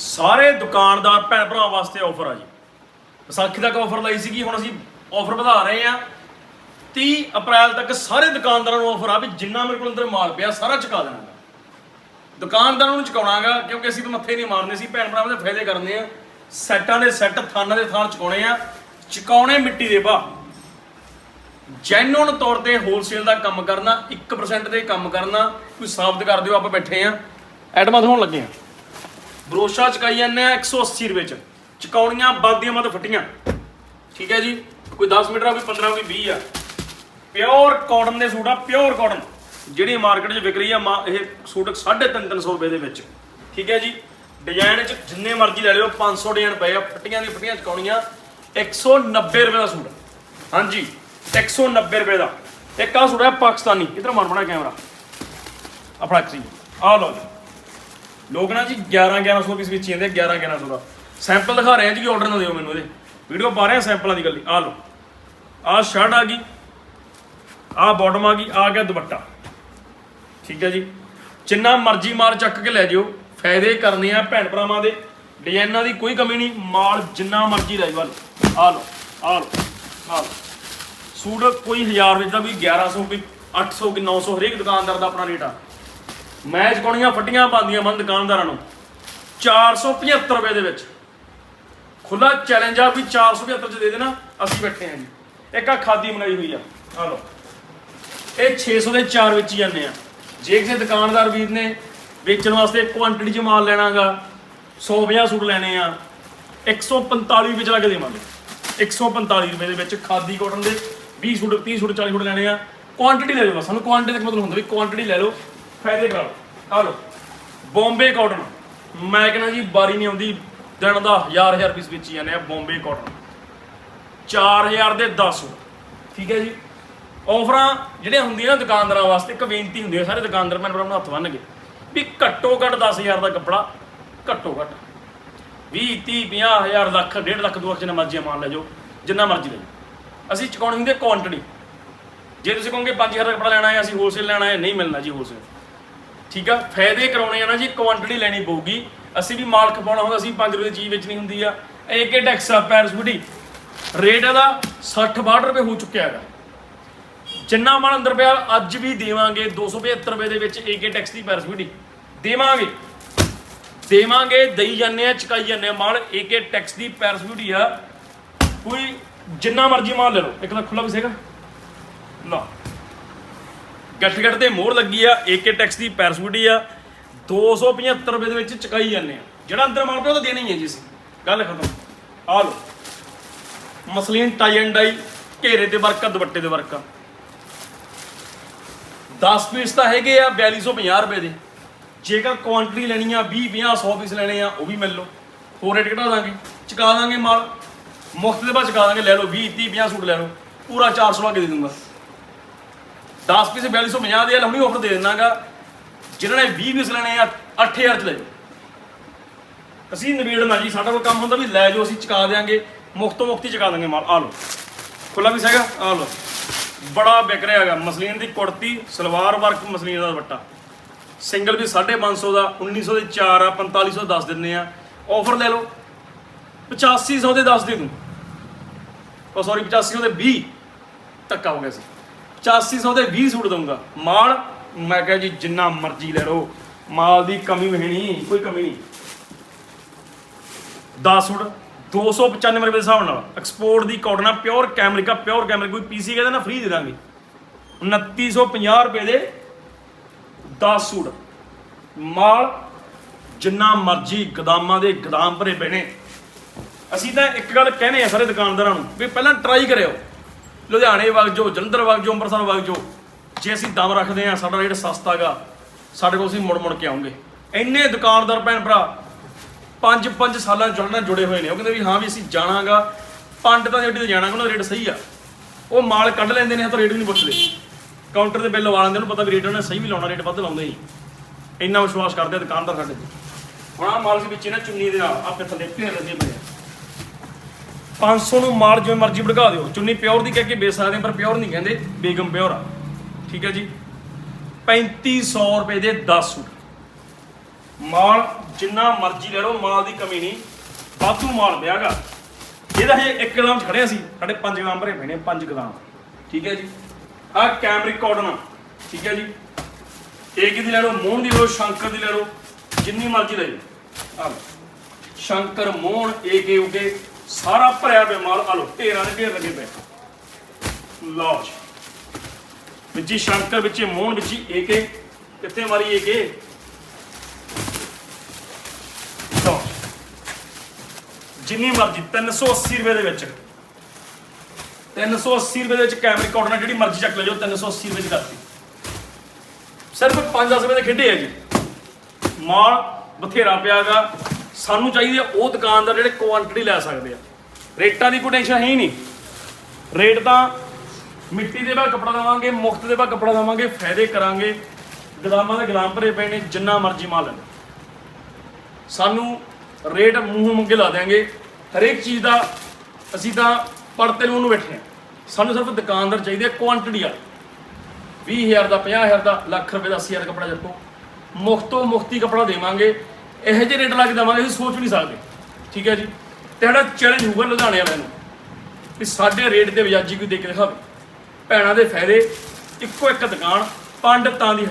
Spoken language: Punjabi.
ਸਾਰੇ ਦੁਕਾਨਦਾਰ ਭੈਣ ਭਰਾ ਵਾਸਤੇ ਆਫਰ ਆ ਜੀ। ਵਿਸਾਖੀ ਤੱਕ ਆਫਰ ਲਈ ਸੀਗੀ, ਹੁਣ ਅਸੀਂ ਆਫਰ ਵਧਾ ਰਹੇ ਆ 30 ਅਪ੍ਰੈਲ ਤੱਕ ਸਾਰੇ ਦੁਕਾਨਦਾਰਾਂ ਨੂੰ ਆਫਰ ਆ ਵੀ ਜਿੰਨਾ ਮੇਰੇ ਕੋਲ ਅੰਦਰ ਮਾਲ ਪਿਆ, ਸਾਰਾ ਚੁਕਾ ਦੇਣਾ ਗਾ। ਦੁਕਾਨਦਾਰਾਂ ਨੂੰ ਚੁਕਾਉਣਾਗਾ, ਕਿਉਂਕਿ ਅਸੀਂ ਤਾਂ ਮੱਥੇ ਨਹੀਂ ਮਾਰਨੇ ਸੀ, ਭੈਣ ਭਰਾਵਾਂ ਦੇ ਫਾਇਦੇ ਕਰਨੇ ਆ। ਸੈੱਟਾਂ ਦੇ ਸੈੱਟ ਥਾਨਾਂ ਦੇ ਥਾਨ ਚੁਕਾਉਣੇ ਆ। ਚੁਕਾਉਣੇ ਮਿੱਟੀ ਦੇ ਭਾ ਜੈਨੂਨ ਤੌਰ ਤੇ ਹੋਲਸੇਲ ਦਾ ਕੰਮ ਕਰਨਾ 1% ਦੇ ਕੰਮ ਕਰਨਾ, ਕੋਈ ਸਾਬਤ ਕਰ ਦਿਓ, ਆਪਾਂ ਬੈਠੇ ਆ ਐਡਮਾਂ ਹੋਣ ਲੱਗੇ ਆ ਬਰੋਸ਼ਾ ਚਕਾਈ ਜਾਂਦੇ ਆ 180 ਰੁਪਏ ਚ। ਚਕਾਉਣੀਆਂ, ਬਾਦੀਆਂ ਮਤ ਫਟੀਆਂ। ਠੀਕ ਹੈ ਜੀ? ਕੋਈ 10 ਮੀਟਰ ਆ, ਕੋਈ 15 ਕੋਈ 20 ਆ। ਪਿਓਰ ਕਾਟਨ ਦੇ ਸੂਟ ਆ ਪਿਓਰ ਕਾਟਨ ਜਿਹੜੀ ਮਾਰਕੀਟ 'ਚ ਵਿਕ ਰਹੀ ਆ, ਮਾ- ਇਹ ਸੂਟ 350 ਰੁਪਏ ਦੇ ਵਿੱਚ। ਠੀਕ ਹੈ ਜੀ? ਡਿਜ਼ਾਈਨ 'ਚ ਜਿੰਨੇ ਮਰਜ਼ੀ ਲੈ ਲਿਓ 500 ਡਿਜ਼ਾਈਨ ਪਏ ਆ, ਫਟੀਆਂ ਦੀ ਫਟੀਆਂ ਚਕਾਉਣੀਆਂ 190 ਰੁਪਏ ਦਾ ਸੂਟ। ਹਾਂਜੀ 190 ਰੁਪਏ ਦਾ। ਇੱਕ ਆ ਸੂਟ ਹੈ ਪਾਕਿਸਤਾਨੀ। ਇਧਰ ਮਾਰ ਬਣਾ ਕੈਮਰਾ। ਆਪਣਾ ਇੱਕ ਆ ਲਓ ਜੀ। ਲੋਕ ਨਾ ਜੀ 11 1100 ਪੀਸ ਵਿੱਚ ਜਾਂਦੇ 11 1100 ਦਾ। ਸੈਂਪਲ ਦਿਖਾ ਰਹੇ ਆ ਜੀ ਆਰਡਰ ਨਾ ਦਿਓ ਮੈਨੂੰ ਇਹਦੇ। ਵੀਡੀਓ ਪਾ ਰਹੇ ਆ ਸੈਂਪਲਾਂ ਦੀ ਗੱਲ ਆ ਲਓ। ਆ ਸ਼ਰਟ ਆ ਗਈ, ਆ ਬਾਟਮ ਆ ਗਈ, ਆ ਗਿਆ ਦੁਪੱਟਾ। ਠੀਕ ਹੈ ਜੀ। ਜਿੰਨਾ ਮਰਜ਼ੀ ਮਾਲ ਚੱਕ ਕੇ ਲੈ ਜਿਓ, ਫਾਇਦੇ ਕਰਨੇ ਆ ਭੈਣ ਭਰਾਵਾਂ ਦੇ। ਡਿਜ਼ਾਈਨਾਂ ਦੀ ਕੋਈ ਕਮੀ ਨਹੀਂ, ਮਾਲ ਜਿੰਨਾ ਮਰਜ਼ੀ ਲੈ ਜਾਓ ਆ ਲਓ ਆ ਲਓ ਆ ਲਓ। ਸੂਟ ਕੋਈ 1000 ਰੁਪਏ ਦਾ ਕੋਈ 1100 ਕੋਈ 800 ਕੋਈ 900 ਹਰੇਕ ਦੁਕਾਨਦਾਰ ਦਾ ਆਪਣਾ ਰੇਟ ਆ। ਮੈਚ ਚਕਾਉਣੀਆਂ ਫੱਟੀਆਂ ਪਾਉਂਦੀਆਂ ਮਨ ਦੁਕਾਨਦਾਰਾਂ ਨੂੰ? 475 ਰੁਪਏ ਦੇ ਵਿੱਚ। ਖੁੱਲਾ ਚੈਲੰਜ ਆ ਵੀ 475 ਚ ਦੇ ਦੇਣਾ, ਅਸੀਂ ਬੈਠੇ ਹਾਂ ਜੀ। ਇੱਕ ਆ ਖਾਦੀ ਬਣਾਈ ਹੋਈ ਆ। ਆ ਲਓ। ਇਹ 600 ਦੇ 4 ਵਿੱਚ ਹੀ ਜਾਂਦੇ ਆ। ਜੇ ਕਿਸੇ ਦੁਕਾਨਦਾਰ ਵੀਰ ਨੇ ਵੇਚਣ ਵਾਸਤੇ ਕੁਆਂਟੀਟੀ ਚ ਮਾਲ ਲੈਣਾਗਾ 150 ਸੂਟ ਲੈਣੇ ਆ 145 ਵਿੱਚ ਲਾ ਕੇ ਦੇਵਾਂਗੇ। 145 ਰੁਪਏ ਦੇ ਵਿੱਚ ਖਾਦੀ ਕਾਟਨ ਦੇ 20 ਸੂਟ 30 ਸੂਟ 40 ਸੂਟ ਲੈਣੇ ਆ। ਕੁਆਂਟੀਟੀ ਲੈ ਲਓ ਸਾਨੂੰ ਕੁਆਂਟੀਟੀ ਦਾ ਮਤਲਬ ਹੁੰਦਾ? ਵੀ ਕੁਆਂਟੀਟੀ ਲੈ ਲਓ। ਫਾਇਦੇ ਕਰਾ। ਲਓ ਆ ਲਓ ਬੰਬੇ ਕਾਟਨ ਮੈਂ ਕਹਿੰਦਾ ਜੀ ਬਾਰੀ ਨਹੀਂ ਆਉਂਦੀ। ਦਿਨ ਦਾ ਹਜ਼ਾਰ ਹਜ਼ਾਰ ਪੀਸ ਹੀ ਜਾਂਦੇ ਆ ਬੰਬੇ ਕਾਟਨ 4000 ਦੇ 10 ਠੀਕ ਹੈ ਜੀ? ਆਫਰਾਂ ਜਿਹੜੀਆਂ ਹੁੰਦੀਆਂ ਨਾ ਦੁਕਾਨਦਾਰਾਂ ਵਾਸਤੇ, ਇੱਕ ਬੇਨਤੀ ਹੁੰਦੀ ਹੈ, ਸਾਰੇ ਦੁਕਾਨਦਾਰ ਭੈਣ ਭਰਾਵਾਂ ਹੱਥ ਬੰਨ੍ਹ ਕੇ, ਵੀ ਘੱਟੋ ਘੱਟ 10000 ਦਾ ਕੱਪੜਾ, ਘੱਟੋ ਘੱਟ। 20 30 50000 ਲੱਖ 1.5 ਲੱਖ 2 ਲੱਖ ਜਿੰਨਾ ਮਰਜ਼ੀ ਮਾਨ ਲੈ ਜਾਓ, ਜਿੰਨਾ ਮਰਜ਼ੀ ਲੈ ਜਾਓ। ਅਸੀਂ ਚੁਕਾਉਣੀ ਹੁੰਦੀ ਹੈ ਕੁਆਂਟੀਟੀ ਜੇ ਤੁਸੀਂ ਕਹੋਗੇ 5000 ਦਾ ਕੱਪੜਾ ਲੈਣਾ ਹੈ, ਅਸੀਂ ਹੋਲਸੇਲ ਲੈਣਾ ਹੈ, ਨਹੀਂ ਮਿਲਣਾ ਜੀ ਹੋਲਸੇਲ ਠੀਕ ਆ? ਫਾਇਦੇ ਕਰਾਉਣੇ ਆ ਨਾ ਜੀ ਕੁਆਂਟੀਟੀ ਲੈਣੀ ਪਊਗੀ। ਅਸੀਂ ਵੀ ਮਾਲ ਖਪਾਉਣਾ ਹੁੰਦਾ, ਅਸੀਂ 5 ਰੁਪਏ ਦੀ ਚੀਜ਼ ਵੇਚਣੀ ਹੁੰਦੀ ਆ। ਇੱਕ ਇੱਕ ਟੈਕਸ ਆ ਪੈਰਸ ਰੇਟ ਇਹਦਾ 60 62 ਰੁਪਏ ਹੋ ਚੁੱਕਿਆ ਹੈਗਾ ਜਿੰਨਾ ਮਾਲ ਅੰਦਰ ਪਿਆ, ਅੱਜ ਵੀ ਦੇਵਾਂਗੇ 275 ਰੁਪਏ ਦੇ ਵਿੱਚ ਏਕੇ ਟੈਕਸ ਦੀ ਪੈਰਸ ਦੇਵਾਂਗੇ। ਦੇਵਾਂਗੇ, ਦਈ ਜਾਂਦੇ ਆ, ਚਕਾਈ ਜਾਂਦੇ ਆ ਮਾਲ। ਏਕੇ ਟੈਕਸ ਦੀ ਪੈਰਸ ਆ। ਕੋਈ ਜਿੰਨਾ ਮਰਜ਼ੀ ਮਾਲ ਲੈ ਲਓ। ਇੱਕ ਤਾਂ ਖੁੱਲਾ ਵੀ ਸੀਗਾ। ਲਾ ਗੱਠ ਗੱਠ ਤੇ ਮੋਹਰ ਲੱਗੀ ਆ ਏਕੇ ਟੈਕਸ ਦੀ ਪੈਰਸੂਟੀ ਆ। 275 ਰੁਪਏ ਦੇ ਵਿੱਚ ਚਕਾਈ ਜਾਂਦੇ ਆ। ਜਿਹੜਾ ਅੰਦਰ ਮਾਲ ਪਿਆ ਉਹ ਤਾਂ ਦੇਣਾ ਹੀ ਹੈ ਜੀ ਅਸੀਂ। ਗੱਲ ਖਤਮ। ਆ ਲਓ। ਮਸਲੀਨ ਟਾਈ ਐਂਡ ਡਾਈ ਘੇਰੇ ਤੇ ਵਰਕਾ ਦੁਪੱਟੇ ਦੇ ਵਰਕਾ 10 ਪੀਸ ਤਾਂ ਹੈਗੇ ਆ 4250 ਰੁਪਏ ਦੇ। ਜੇਕਰ ਕੁਆਂਟੀਟੀ ਲੈਣੀ ਆ 20 50 100 ਪੀਸ ਲੈਣੇ ਆ, ਉਹ ਵੀ ਮਿਲ ਲਓ। ਹੋਰ ਰੇਟ ਘਟਾ ਦਾਂਗੇ। ਚੁਕਾ ਦਾਂਗੇ ਮਾਲ। ਮੁਫਤ ਦੇ ਬਾਅਦ ਚੁਕਾ ਦਾਂਗੇ, ਲੈ ਲਓ 20 30 50 ਸੂਟ ਲੈ ਲਓ। ਪੂਰਾ 400 ਲਾ ਕੇ ਦੇ ਦੂੰਗਾ। 10 ਪੀਸ 4250 ਦੇ ਆ ਹੁਣੀ ਆਫਰ ਦੇ ਦਿੰਦਾਗਾ ਜਿਨ੍ਹਾਂ ਨੇ 20 ਪੀਸ ਲੈਣੇ ਆ 8000 ਚ ਲੈ ਜਾਓ। ਅਸੀਂ ਨਵੀੜਨਾ ਜੀ, ਸਾਡਾ ਕੋਲ ਕੰਮ ਹੁੰਦਾ ਵੀ ਲੈ ਜਾਓ, ਅਸੀਂ ਚੁਕਾ ਦੇਾਂਗੇ ਮੁਫਤੋਂ ਮੁਫਤੀ ਚੁਕਾ ਦਾਂਗੇ ਮਾਲ। ਆ ਲਓ। ਖੁੱਲਾ ਵੀ ਹੈਗਾ, ਆ ਲਓ। ਬੜਾ ਵਿਕ ਰਿਹਾ ਹੈਗਾ, ਮਸਲੀਨ ਦੀ ਕੁੜਤੀ, ਸਲਵਾਰ ਵਰਕ ਮਸਲੀਨ ਦਾ ਦੁਪੱਟਾ। ਸਿੰਗਲ ਵੀ 550 ਦਾ 1900 ਦੇ 4 ਆ 4500 ਦੱਸ ਦਿੰਨੇ ਆ। ਆਫਰ ਲੈ ਲਓ। 8500 ਦੇ 10 ਦੇ ਦੂੰ। ਉਹ ਸੌਰੀ 8500 ਦੇ 20 ਧੱਕਾ ਹੋ ਗਿਆ ਸੀ। 8500 ਦੇ 20 ਸੂਟ ਦਊਂਗਾ। ਮਾਲ, ਮੈਂ ਕਿਹਾ ਜੀ, ਜਿੰਨਾ ਮਰਜ਼ੀ ਲੈ ਲਓ। ਮਾਲ ਦੀ ਕਮੀ ਹੈ ਨਹੀਂ, ਕੋਈ ਕਮੀ ਨਹੀਂ। 10 ਸੂਟ 295 ਰੁਪਏ ਦੇ ਹਿਸਾਬ ਨਾਲ। ਐਕਸਪੋਰਟ ਦੀ ਕਾਟਨ ਆ ਪਿਓਰ ਕੈਮਰਿਕਾ ਪਿਓਰ ਕੈਮਰਿਕ ਕੋਈ ਪੀਸੀ ਕਹਿੰਦਾ ਨਾ ਫ੍ਰੀ ਦੇ ਦਾਂਗੇ। 2950 ਰੁਪਏ ਦੇ 10 ਸੂਟ। ਮਾਲ, ਜਿੰਨਾ ਮਰਜ਼ੀ ਗਦਾਮਾਂ ਦੇ ਗਦਾਮ ਭਰੇ ਪਏ ਨੇ। ਅਸੀਂ ਤਾਂ ਇੱਕ ਗੱਲ ਕਹਿੰਦੇ ਆ ਸਾਰੇ ਦੁਕਾਨਦਾਰਾਂ ਨੂੰ, ਵੀ ਪਹਿਲਾਂ ਟਰਾਈ ਕਰਿਓ। ਲੁਧਿਆਣੇ ਵਗ ਜਾਓ, ਜਲੰਧਰ ਵਗ ਜਾਓ, ਅੰਮ੍ਰਿਤਸਰ ਵਗ ਜਾਓ। ਜੇ ਅਸੀਂ ਦਮ ਰੱਖਦੇ ਆ ਸਾਡਾ ਰੇਟ ਸਸਤਾਗਾ ਸਾਡੇ ਕੋਲ ਅਸੀਂ ਮੁੜ ਮੁੜ ਕੇ ਆਉਂਗੇ। ਇੰਨੇ ਦੁਕਾਨਦਾਰ ਭੈਣ ਭਰਾ, ਪੰਜ ਪੰਜ ਸਾਲਾਂ ਜੁੜਨ ਨਾਲ ਜੁੜੇ ਹੋਏ ਨੇ। ਉਹ ਕਹਿੰਦੇ ਵੀ ਹਾਂ ਵੀ ਅਸੀਂ ਜਾਣਾਗਾ, ਪੰਡਤਾਂ ਦੀ ਅੱਡੀ ਤੇ ਜਾਣਾਗਾ, ਉਹਨਾਂ ਦਾ ਰੇਟ ਸਹੀ ਆ। ਉਹ ਮਾਲ ਕੱਢ ਲੈਂਦੇ ਨੇ ਤਾਂ ਰੇਟ ਵੀ ਨਹੀਂ ਪੁੱਛਦੇ। ਕਾਊਂਟਰ ਤੇ ਬਿੱਲ ਲਵਾ ਲੈਂਦੇ ਉਹਨੂੰ ਪਤਾ ਵੀ ਰੇਟ ਉਹਨੇ ਸਹੀ ਵੀ ਲਾਉਣਾ, ਰੇਟ ਵੱਧ ਲਾਉਂਦੇ ਹੀ ਇੰਨਾ ਵਿਸ਼ਵਾਸ ਕਰਦੇ ਆ ਦੁਕਾਨਦਾਰ ਸਾਡੇ ਤੇ। ਹੁਣ ਆਹ ਮਾਲ ਦੇ ਵਿੱਚ ਇਹਨਾਂ ਚੁੰਨੀ ਦੇ ਨਾਲ, ਆਪੇ ਥੱਲੇ ਢੇਰ ਲੱਗੇ ਪਏ 500 ਨੂੰ ਮਾਲ ਜਿਵੇਂ ਮਰਜ਼ੀ ਭੜਕਾ ਦਿਓ। ਚੁੰਨੀ ਪਿਓਰ ਦੀ ਕਹਿ ਕੇ ਵੇਚ ਸਕਦੇ ਪਰ ਪਿਓਰ ਨਹੀਂ ਕਹਿੰਦੇ, ਬੇਗਮ ਪਿਓਰ ਆ। ਠੀਕ ਹੈ ਜੀ? 3500 ਰੁਪਏ ਦੇ 10 ਸੂਟ। ਮਾਲ ਜਿੰਨਾ ਮਰਜ਼ੀ ਲੈ ਲਓ, ਮਾਲ ਦੀ ਕਮੀ ਨਹੀਂ। ਵਾਧੂ ਮਾਲ ਪਿਆਗਾ ਇਹਦਾ ਹਜੇ 1 ਗ੍ਰਾਮ 'ਚ ਖੜਿਆ ਸੀ। ਸਾਡੇ 5 ਗ੍ਰਾਮ ਭਰੇ ਪੈਣੇ ਨੇ 5 ਗ੍ਰਾਮ। ਠੀਕ ਹੈ ਜੀ? ਆਹ ਕੈਮਰਿਕ ਕਾਟਨ ਠੀਕ ਹੈ ਜੀ? ਇਹ ਕਿਹਦੀ ਲੈ ਲਓ? ਮੋਹਨ ਦੀ ਲੈ ਲਓ, ਸ਼ੰਕਰ ਦੀ ਲੈ ਲਓ। ਜਿੰਨੀ ਮਰਜ਼ੀ ਲੈ ਲਓ। ਆਹ ਸ਼ੰਕਰ, ਮੋਹਨ ਏਕੇ ਉਕੇ ਸਾਰਾ ਭਰਿਆ ਪਿਆ ਮਾਲ। ਆ ਲਓ, ਢੇਰਾਂ ਦੇ ਢੇਰ ਲੱਗੇ ਪਏ। ਲਓ ਜੀ। ਵਿੱਚ ਹੀ ਸ਼ੰਕਰ, ਵਿੱਚ ਹੀ ਮੋਹਨ, ਵਿੱਚ ਏਕੇ। ਕਿੱਥੇ ਮਾਰੀ ਏਕੇ? ਲਓ ਜਿੰਨੀ ਮਰਜ਼ੀ 380 ਰੁਪਏ ਦੇ ਵਿੱਚ। 380 ਰੁਪਏ ਦੇ ਵਿੱਚ ਕੈਮਰਿਕ ਕਾਟਨ ਜਿਹੜੀ ਮਰਜ਼ੀ ਚੱਕ ਲੈ ਜਾਓ 380 ਰੁਪਏ ਦੀ ਕਰਤੀ। ਸਿਰਫ 5-10 ਰੁਪਏ ਦੇ ਖੇਡੇ ਆ ਜੀ। ਮਾਲ ਬਥੇਰਾ ਪਿਆਗਾ ਸਾਨੂੰ ਚਾਹੀਦੀ ਆ ਉਹ ਦੁਕਾਨਦਾਰ ਜਿਹੜੇ ਕੁਆਂਟੀਟੀ ਲੈ ਸਕਦੇ ਆ। ਰੇਟਾਂ ਦੀ ਕੋਈ ਟੈਨਸ਼ਨ ਹੈ ਹੀ ਨਹੀਂ। ਰੇਟ ਤਾਂ ਮਿੱਟੀ ਦੇ ਬਾਅਦ ਕੱਪੜਾ ਦਵਾਂਗੇ, ਮੁਫਤ ਦੇ ਬਾਅਦ ਕੱਪੜਾ ਦਵਾਂਗੇ, ਫਾਇਦੇ ਕਰਾਂਗੇ। ਗਦਾਮਾਂ ਦੇ ਗੁਲਾਮ ਭਰੇ ਪਏ ਨੇ, ਜਿੰਨਾ ਮਰਜ਼ੀ ਮਾਲ ਲੈ ਸਾਨੂੰ ਰੇਟ ਮੂੰਹ ਮੰਗੇ ਲਾ ਦਿਆਂਗੇ। ਹਰੇਕ ਚੀਜ਼ ਦਾ ਅਸੀਂ ਤਾਂ ਪੜਤੇ ਨੂੰ ਉਹਨੂੰ ਬੈਠੇ ਹਾਂ ਸਾਨੂੰ ਸਿਰਫ ਦੁਕਾਨਦਾਰ ਚਾਹੀਦੇ ਆ ਕੁਆਂਟੀਟੀ ਆ 20000 ਦਾ 50000 ਦਾ, ਲੱਖ ਰੁਪਏ ਦਾ 80000 ਕੱਪੜਾ ਚੱਕੋ ਮੁਫਤੋਂ ਮੁਫਤੀ ਕੱਪੜਾ ਦੇਵਾਂਗੇ। ਇਹੋ ਜਿਹੇ ਰੇਟ ਲਾ ਕੇ ਦੇਵਾਂਗੇ, ਅਸੀਂ ਸੋਚ ਵੀ ਨਹੀਂ ਸਕਦੇ। ਠੀਕ ਹੈ ਜੀ? ਤੇ ਸਾਡਾ ਚੈਲੰਜ ਹੋਊਗਾ ਲੁਧਿਆਣੇ ਵਾਲਿਆਂ ਨੂੰ ਵੀ ਸਾਡੇ ਰੇਟ ਦੇ ਵਿਜਾਜੀ ਕੋਈ ਦੇ ਕੇ ਦਿਖਾਵੇ। ਭੈਣਾਂ ਦੇ ਫਾਇਦੇ, ਇੱਕੋ ਇੱਕ ਦੁਕਾਨ ਪੰਡਤਾਂ ਦੀ